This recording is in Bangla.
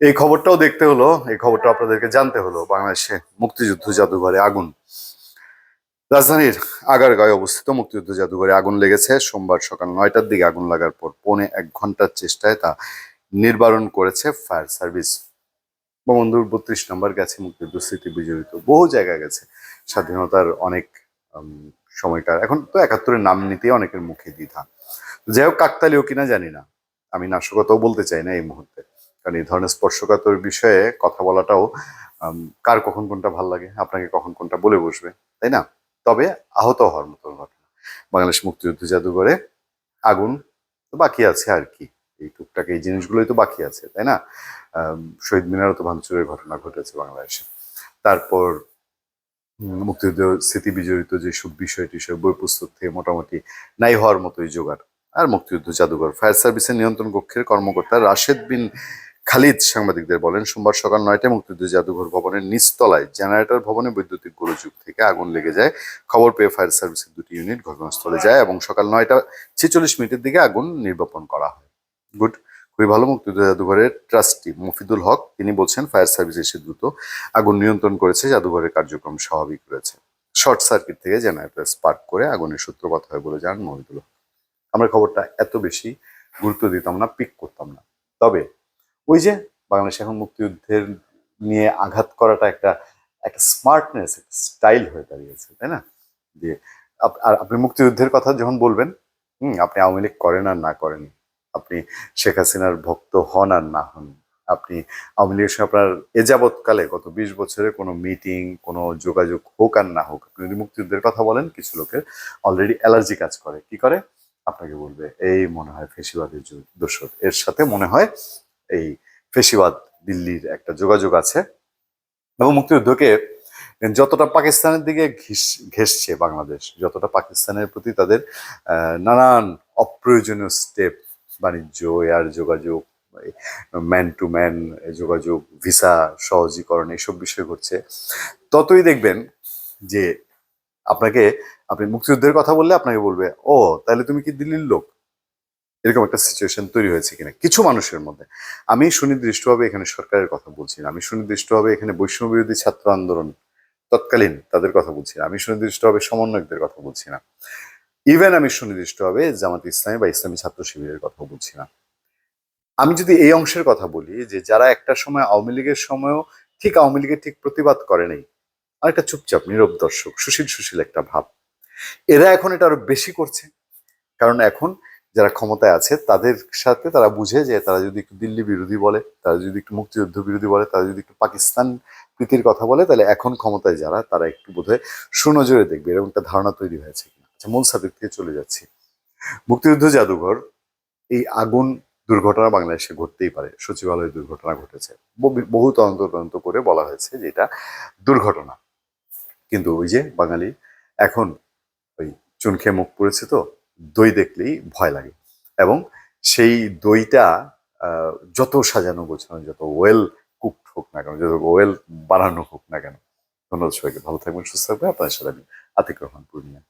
এই খবরটাও দেখতে হলো, এই খবরটা আপনাদেরকে জানতে হলো বাংলাদেশে মুক্তিযুদ্ধ জাদুঘরে আগুন। রাজধানীর আগারগাঁয়ে অবস্থিত মুক্তিযুদ্ধ জাদুঘরে আগুন লেগেছে। সোমবার সকাল নয়টার দিকে আগুন লাগার পর পৌনে এক ঘণ্টার চেষ্টায় তা নির্বারণ করেছে ফায়ার সার্ভিস। বঙ্গবন্ধুর বত্রিশ নম্বর গেছে মুক্তিযুদ্ধ স্মৃতি বিজড়িত। বহু জায়গায় গেছে। স্বাধীনতার অনেক সময়কার। এখন তো একাত্তরের নাম নিতেই অনেকের মুখে দ্বিধা। যাই হোক, কাকতালীয় কিনা জানি না। আমি নাশকতাও বলতে চাই না এই মুহূর্তে। কারণ এই ধরনের স্পর্শকাতর বিষয়ে কথা বলাটাও কার কখন কোনটা ভালো লাগে, আপনাকে কখন কোনটা বলে বসবে, তাই না? তবে আহত হওয়ার মতো ঘটনা। বাংলাদেশ মুক্তিযুদ্ধ জাদুঘরে আগুন তো বাকি আছে আর কি। এই টুকটাক এই জিনিসগুলোই তো বাকি আছে, তাই না? শহীদ মিনারও তো ভাঙচুরের ঘটনা ঘটেছে বাংলাদেশে। তারপর মুক্তিযুদ্ধ স্মৃতি বিজড়িত যেসব বিষয়টি, সব বই পুস্তক থেকে মোটামুটি নাই হওয়ার মতোই জোগাড়। আর মুক্তিযুদ্ধ জাদুঘর, ফায়ার সার্ভিসের নিয়ন্ত্রণ কক্ষের কর্মকর্তা রাশেদ বিন খালিদ সাংবাদিকদের বলেন, সোমবার সকাল নয়টায় মুক্তিযুদ্ধ জাদুঘর ভবনের নিচতলায় জেনারেটর ভবনে বৈদ্যুতিক গোলযোগ থেকে আগুন লেগে যায়। খবর পেয়ে ফায়ার সার্ভিসের দুটি ইউনিট ঘটনাস্থলে যায় এবং সকাল নয়টা ছেচল্লিশ মিনিটের দিকে আগুন নির্বাপন করা হয়। গুড। খুবই ভালো মুক্তিযুদ্ধ জাদুঘরের ট্রাস্টি মফিদুল হক, তিনি বলছেন, ফায়ার সার্ভিস এসে দ্রুত আগুন নিয়ন্ত্রণ করেছে, জাদুঘরের কার্যক্রম স্বাভাবিক রয়েছে। শর্ট সার্কিট থেকে জেনারেটর স্পার্ক করে আগুনের সূত্রপাত হয় বলে জানান মহিদুল হক। আমরা খবরটা এত বেশি গুরুত্ব দিতাম না, পিক করতাম না। তবে ওই যে বাংলাদেশ এখন মুক্তিযুদ্ধের নিয়ে আঘাত করাটা একটা একটা স্মার্টনেস স্টাইল হয়ে দাঁড়িয়েছে, তাই না? যে আর আপনি মুক্তিযুদ্ধের কথা যখন বলবেন, হুম, আপনি আওয়ামী লীগ করেন আর না করেন, আপনি শেখ হাসিনার ভক্ত হন আর না হন, আপনি আওয়ামী লীগের সঙ্গে আপনার এ যাবৎকালে গত বিশ বছরে কোনো মিটিং কোনো যোগাযোগ হোক আর না হোক, আপনি যদি মুক্তিযুদ্ধের কথা বলেন, কিছু লোকের অলরেডি অ্যালার্জি কাজ করে। কি করে? আপনাকে বলবে, এই মনে হয় ফেসিবাদের দোষর। এর সাথে মনে হয় এই ফেসিবাদ দিল্লির একটা যোগাযোগ আছে। এবং মুক্তিযুদ্ধকে যতটা পাকিস্তানের দিকে ঘিস- ঘেঁষছে বাংলাদেশ, যতটা পাকিস্তানের প্রতি তাদের নানান অপ্রয়োজনীয় স্টেপ বাণিজ্য এয়ার যোগাযোগ ম্যান টু ম্যান যোগাযোগ ভিসা সহজীকরণ, এইসব বিষয় ঘটছে। ততই দেখবেন যে আপনাকে, আপনি মুক্তিযুদ্ধের কথা বললে আপনাকে বলবে, ও, তাহলে তুমি কি দিল্লির লোক? এরকম একটা সিচুয়েশন তৈরি হয়েছে কিনা? কিছু মানুষের মধ্যে। আমি সুনির্দিষ্টভাবে এখানে সরকারের কথা বলছি না। আমি সুনির্দিষ্টভাবে এখানে বৈষম্য বিরোধী ছাত্র আন্দোলন তৎকালীন তাদের কথা বলছি না। আমি সুনির্দিষ্টভাবে সমন্বয়কদের কথা বলছি না। ইভেন আমি সুনির্দিষ্টভাবে জামাত ইসলামী বা ইসলামী ছাত্র শিবিরের কথা বলছি না। আমি যদি এই অংশের কথা বলি যে যারা একটা সময় আওয়ামী লীগের সময়ও ঠিক আওয়ামী লীগের ঠিক প্রতিবাদ করে নাই, অনেকটা চুপচাপ, নীরব দর্শক, সুশীল সুশীল একটা ভাব। এরা এখন এটা আরও বেশি করছে। কারণ এখন যারা ক্ষমতায় আছে, তাদের সাথে তারা বুঝে যে তারা যদি একটু দিল্লি বিরোধী বলে, তারা যদি একটু মুক্তিযুদ্ধ বিরোধী বলে, তারা যদি একটু পাকিস্তান প্রীতির কথা বলে, তাহলে এখন ক্ষমতায় যারা, তারা একটু বোধহয় সুনজরে দেখবে এরকম একটা ধারণা তৈরি হয়েছে আচ্ছা মূল সাবজেক্ট থেকে চলে যাচ্ছি। মুক্তিযুদ্ধ জাদুঘর, এই আগুন দুর্ঘটনা বাংলাদেশে ঘটতেই পারে, সচিবালয়ে দুর্ঘটনা ঘটেছে। বহু- তদন্ত তদন্ত করে বলা হয়েছে যে এটা দুর্ঘটনা। কিন্তু ওই যে বাঙালি এখন ওই চুন খেয়ে মুখ পড়েছে তো দই দেখলেই ভয় লাগে। এবং সেই দইটা যত সাজানো গোছানো, যত ওয়েল কুকড হোক না কেন, যত ওয়েল বানানো হোক না কেন। ধন্যবাদ সবাইকে। ভালো থাকবেন, সুস্থ থাকবেন। আপনাদের সাথে আমি আতিক রহমান, পূর্ণিয়া।